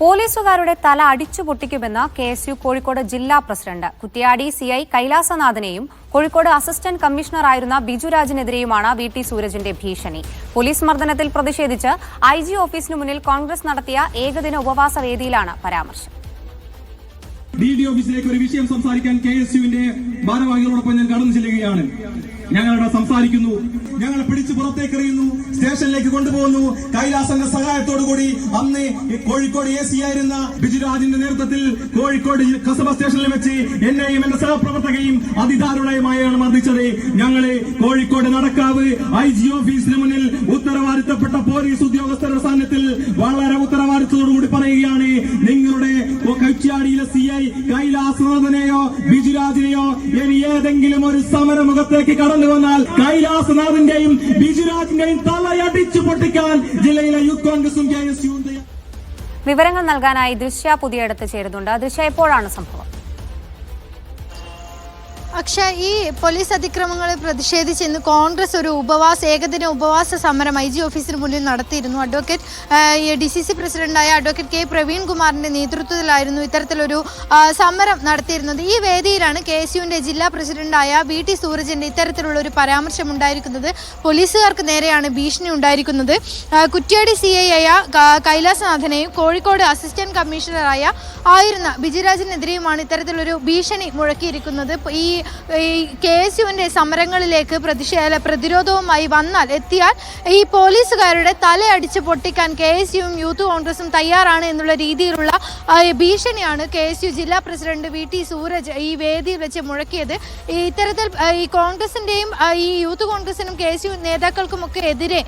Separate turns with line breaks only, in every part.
പോലീസുകാരുടെ തല അടിച്ചു പൊട്ടിക്കുമെന്ന് കെ എസ് യു കോഴിക്കോട് ജില്ലാ പ്രസിഡന്റ് കുറ്റിയാടി സി ഐ കൈലാസനാഥനെയും കോഴിക്കോട് അസിസ്റ്റന്റ് കമ്മീഷണറായിരുന്ന ബിജുരാജിനെതിരെയുമാണ് വി ടി സൂരജിന്റെ ഭീഷണി. പോലീസ് മർദ്ദനത്തിൽ പ്രതിഷേധിച്ച് ഐ ജി ഓഫീസിനു മുന്നിൽ കോൺഗ്രസ് നടത്തിയ ഏകദിന ഉപവാസ വേദിയിലാണ് പരാമർശം.
ഡി ഡി ഓഫീസിലേക്ക് ഒരു വിഷയം സംസാരിക്കാൻ കെ എസ് യുവിന്റെ ഭാരവാഹികളോടൊപ്പം ഞാൻ കടന്നു ചെല്ലുകയാണ്. ഞങ്ങളിവിടെ സംസാരിക്കുന്നു. ഞങ്ങൾ പിടിച്ചു പുറത്തേക്ക് എറിയുന്നു സ്റ്റേഷനിലേക്ക് കൊണ്ടുപോകുന്നു. കൈലാസന്റെ സഹായത്തോടുകൂടി അന്ന് കോഴിക്കോട് എ സി ആയിരുന്ന ബിജുരാജിന്റെ നേതൃത്വത്തിൽ കോഴിക്കോട് കസബ സ്റ്റേഷനിൽ വെച്ച് എന്നെയും എന്റെ സഹപ്രവർത്തകയും അതിദാരുണയുമായാണ് മർദ്ദിച്ചത്. ഞങ്ങൾ കോഴിക്കോട് നടക്കാവ് ഐ ജി ഓഫീസിന് മുന്നിൽ ഉത്തരവാദിത്തപ്പെട്ട പോലീസ് ഉദ്യോഗസ്ഥരുടെ സാന്നിധ്യത്തിൽ വളരെ ഉത്തരവാദിത്തത്തോടുകൂടി പറയുകയാണ്. കച്ചാടിയിലെ സി ഐ കൈലാസനാഥനെയോ ബിജുരാജിനെയോ ഇനി ഏതെങ്കിലും ഒരു സമരമുഖത്തേക്ക് കടന്നു വന്നാൽ കൈലാസനാഥിന്റെയും ബിജുരാജിന്റെയും തലയടിച്ചു പൊട്ടിക്കാൻ ജില്ലയിലെ യൂത്ത് കോൺഗ്രസും
വിവരങ്ങൾ നൽകാനായി ദൃശ്യ പുതിയടത്ത് ചേരുന്നുണ്ട്. ദൃശ്യ എപ്പോഴാണ് സംഭവം?
അക്ഷയ ഈ പോലീസ് അതിക്രമങ്ങളെ പ്രതിഷേധിച്ച് ഇന്ന് കോൺഗ്രസ് ഒരു ഉപവാസ ഏകദിന ഉപവാസ സമരം ഐ ജി ഓഫീസിന് മുന്നിൽ നടത്തിയിരുന്നു. അഡ്വക്കേറ്റ് ഡി സി സി പ്രസിഡന്റായ അഡ്വക്കേറ്റ് കെ പ്രവീൺ കുമാറിന്റെ നേതൃത്വത്തിലായിരുന്നു ഇത്തരത്തിലൊരു സമരം നടത്തിയിരുന്നത്. ഈ വേദിയിലാണ് കെ എസ് യുവിന്റെ ജില്ലാ പ്രസിഡന്റായ വി ടി സൂരജിന്റെ ഇത്തരത്തിലുള്ള ഒരു പരാമർശം ഉണ്ടായിരിക്കുന്നത് പോലീസുകാർക്ക് നേരെയാണ് ഭീഷണി ഉണ്ടായിരിക്കുന്നത്. കുറ്റ്യാടി സി ഐ ആയ കൈലാസനാഥനെയും കോഴിക്കോട് അസിസ്റ്റന്റ് കമ്മീഷണറായ ആയിരുന്ന ബിജുരാജിനെതിരെയുമാണ് ഇത്തരത്തിലൊരു ഭീഷണി മുഴക്കിയിരിക്കുന്നത്. ഈ ഈ കെ എസ് യുവിന്റെ സമരങ്ങളിലേക്ക് പ്രതിഷേധ പ്രതിരോധവുമായി വന്നാൽ എത്തിയാൽ ഈ പോലീസുകാരുടെ തലയടിച്ച് പൊട്ടിക്കാൻ കെ എസ് യുവും യൂത്ത് കോൺഗ്രസും തയ്യാറാണ് എന്നുള്ള രീതിയിലുള്ള ഭീഷണിയാണ് കെ എസ് യു ജില്ലാ പ്രസിഡന്റ് വി ടി സൂരജ് ഈ വേദിയിൽ വെച്ച് മുഴക്കിയത്. ഇത്തരത്തിൽ ഈ കോൺഗ്രസിന്റെയും ഈ യൂത്ത് കോൺഗ്രസിനും കെ എസ് യു നേതാക്കൾക്കുമൊക്കെ എതിരെ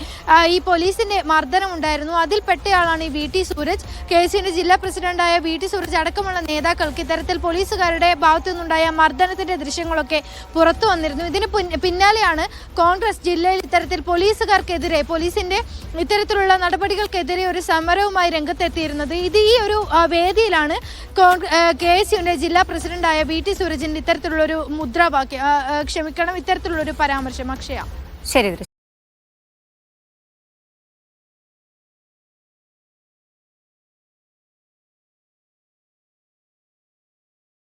ഈ പോലീസിന്റെ മർദ്ദനം ഉണ്ടായിരുന്നു അതിൽപ്പെട്ടയാളാണ് ഈ V T Sooraj. K S യുവിന്റെ ജില്ലാ പ്രസിഡന്റായ വി ടി സൂരജ് അടക്കമുള്ള നേതാക്കൾക്ക് ഇത്തരത്തിൽ പോലീസുകാരുടെ ഭാഗത്തു നിന്നുണ്ടായ മർദ്ദനത്തിന്റെ ദൃശ്യങ്ങളൊക്കെ പുറത്തു വന്നിരുന്നു. ഇതിന് പിന്നാലെയാണ് കോൺഗ്രസ് ജില്ലയിൽ ഇത്തരത്തിൽ പോലീസുകാർക്കെതിരെ പോലീസിന്റെ ഇത്തരത്തിലുള്ള നടപടികൾക്കെതിരെ ഒരു സമരവുമായി രംഗത്തെത്തിയിരുന്നത്. ഇത് ഈ ഒരു വേദിയിലാണ് കെ എസ് യുവിന്റെ ജില്ലാ പ്രസിഡന്റായ വി ടി സൂരജിന്റെ ഇത്തരത്തിലുള്ള ഒരു മുദ്രാവാക്യം ക്ഷമിക്കണം ഇത്തരത്തിലുള്ള ഒരു പരാമർശം. അക്ഷയ.
ശരി